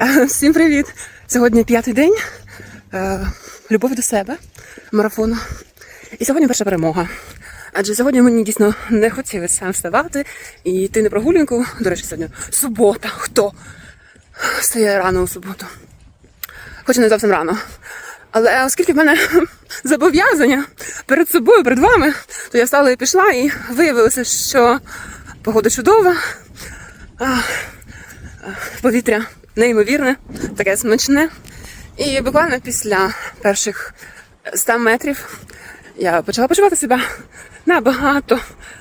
Всім привіт! Сьогодні п'ятий день е, любові до себе, марафону. І сьогодні перша перемога. Адже сьогодні мені дійсно не хотілося вставати і йти на прогулянку. До речі, сьогодні субота. Хто стає рано у суботу? Хоч і не зовсім рано. Але оскільки в мене зобов'язання перед собою, перед вами, то я встала і пішла, і виявилося, що погода чудова, повітря неймовірне, таке смачне. І буквально після перших 100 метрів я почала почувати себе набагато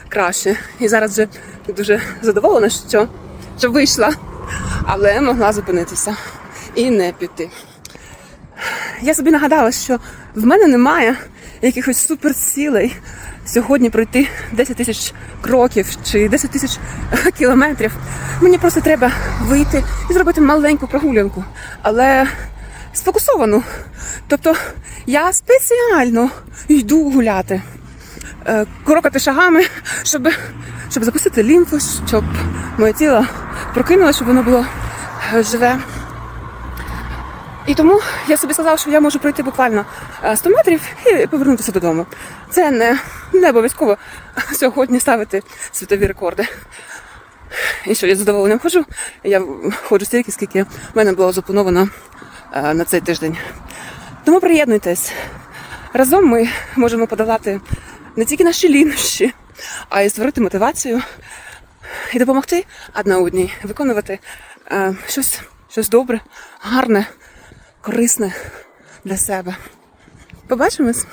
краще. І зараз вже дуже задоволена, що, що вийшла, але могла зупинитися і не піти. Я собі нагадала, що в мене немає якихось суперцілей сьогодні пройти 10 тисяч кроків чи 10 тисяч кілометрів. Мені просто треба вийти і зробити маленьку прогулянку, але сфокусовану. Тобто я спеціально йду гуляти, е, крокати шагами, щоб, щоб запустити лімфу, щоб моє тіло прокинулося, щоб воно було е, живе. І тому я собі сказала, що я можу пройти буквально е, 100 метрів і повернутися додому. Це не, не обов'язково сьогодні ставити світові рекорди. І що я задоволенням ходжу. Я ходжу стільки, скільки в мене було заплановано е, на цей тиждень. Тому приєднуйтесь. Разом ми можемо подолати не тільки наші лінощі, а й створити мотивацію і допомогти одна одній виконувати е, щось, щось добре, гарне, корисне для себе. Побачимось!